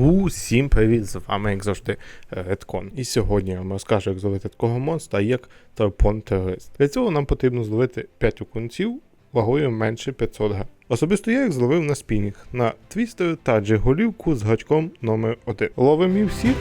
Усім привіт! З вами, як завжди, Редкон. І сьогодні я вам розкажу, як зловити такого монстра, як тарпон терорист. Для цього нам потрібно зловити 5 окунців вагою менше 500 г. Особисто я їх зловив на спінінг на твістер та джиголівку з гачком номер 1 Ловимо їх всіх.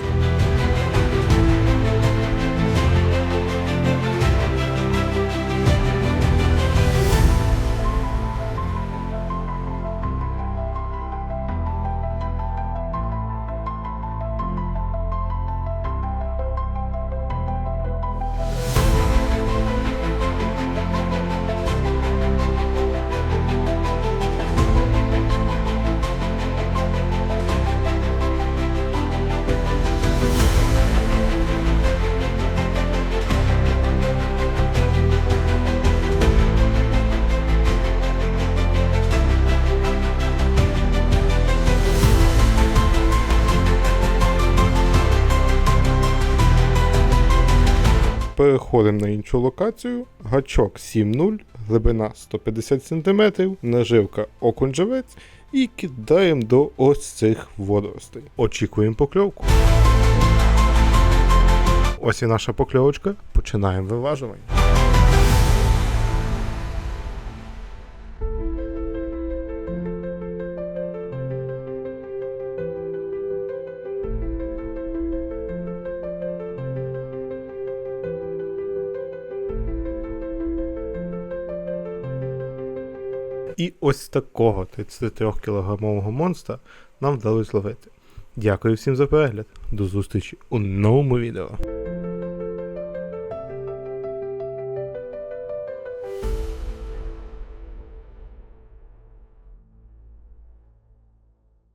Переходимо на іншу локацію. Гачок 7.0, глибина 150 см, наживка окунжевець і кидаємо до ось цих водоростей. Очікуємо покльовку. Ось і наша покльовочка. Починаємо виважування. І ось такого 33 кілограмового монстра нам вдалося зловити. Дякую всім за перегляд. До зустрічі у новому відео.